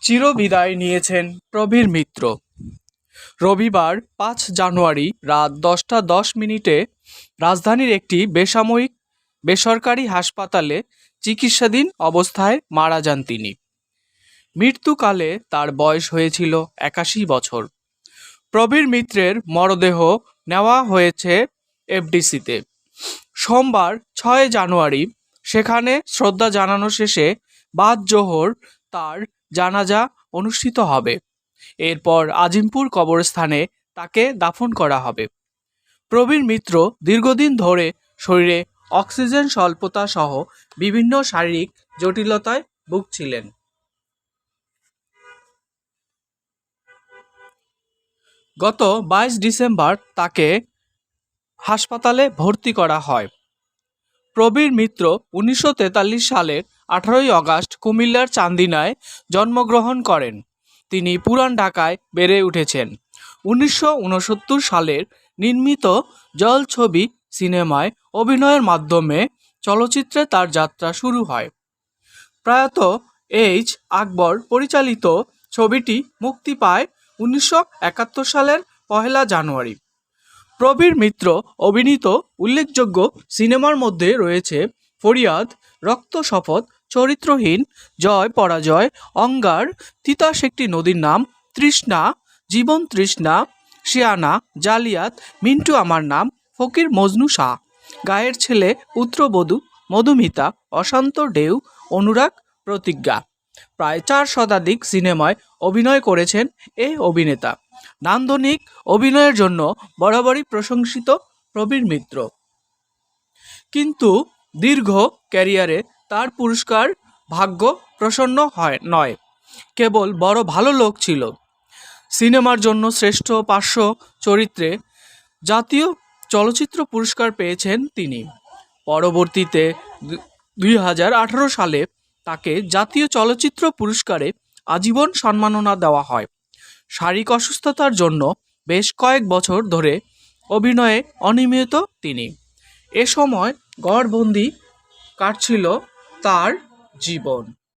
চিরবিদায় নিয়েছেন প্রবীর মিত্র। রবিবার পাঁচ জানুয়ারি রাত দশটা দশ মিনিটে রাজধানীর একটি বেসামরিক বেসরকারি হাসপাতালে চিকিৎসাধীন অবস্থায় মারা যান তিনি। মৃত্যুকালে তার বয়স হয়েছিল একাশি বছর। প্রবীর মিত্রের মরদেহ নেওয়া হয়েছে এফডিসিতে। সোমবার ছয় জানুয়ারি সেখানে শ্রদ্ধা জানানো শেষে বাদ জোহর তার জানাজা অনুষ্ঠিত হবে। এরপর আজিমপুর কবরস্থানে তাকে দাফন করা হবে। প্রবীর মিত্র দীর্ঘদিন ধরে শরীরে অক্সিজেন স্বল্পতা সহ বিভিন্ন শারীরিক জটিলতায় ভুগছিলেন। গত বাইশ ডিসেম্বর তাকে হাসপাতালে ভর্তি করা হয়। প্রবীর মিত্র উনিশশো তেতাল্লিশ সালের আঠারোই আগস্ট কুমিল্লার চান্দিনায় জন্মগ্রহণ করেন। তিনি পুরান ঢাকায় বেড়ে উঠেছেন। উনিশশো উনসত্তর সালের নির্মিত জল ছবি সিনেমায় অভিনয়ের মাধ্যমে চলচ্চিত্রে তার যাত্রা শুরু হয়। প্রয়াত এইচ আকবর পরিচালিত ছবিটি মুক্তি পায় উনিশশো একাত্তর সালের পহেলা জানুয়ারি। প্রবীর মিত্র অভিনীত উল্লেখযোগ্য সিনেমার মধ্যে রয়েছে ফরিয়াদ, রক্ত শপথ, চরিত্রহীন, জয় পরাজয়, অঙ্গার তিতাস একটি নদীর নাম, তৃষ্ণা, জীবন তৃষ্ণা, শিয়ানা, জালিয়াত, মিন্টু আমার নাম, ফকির মজনু শাহ। গায়ের ছেলে পুত্রবধূ মধুমিতা, অশান্ত ঢেউ অনুরাগ প্রতিজ্ঞা। প্রায় চার শতাধিক সিনেমায় অভিনয় করেছেন এই অভিনেতা। নান্দনিক অভিনয়ের জন্য বরাবরই প্রশংসিত প্রবীর মিত্র। কিন্তু দীর্ঘ ক্যারিয়ারে তার পুরস্কার ভাগ্য প্রসন্ন হয় নয়। কেবল বড় ভালো লোক ছিল। সিনেমার জন্য শ্রেষ্ঠ পার্শ্ব চরিত্রে জাতীয় চলচ্চিত্র পুরস্কার পেয়েছেন তিনি। পরবর্তীতে দুই হাজার আঠারো সালে তাকে জাতীয় চলচ্চিত্র পুরস্কারে আজীবন সম্মাননা দেওয়া হয়। শারীরিক অসুস্থতার জন্য বেশ কয়েক বছর ধরে অভিনয়ে অনিয়মিত তিনি। এ সময় গড়বন্দি কাটছিল তার জীবন।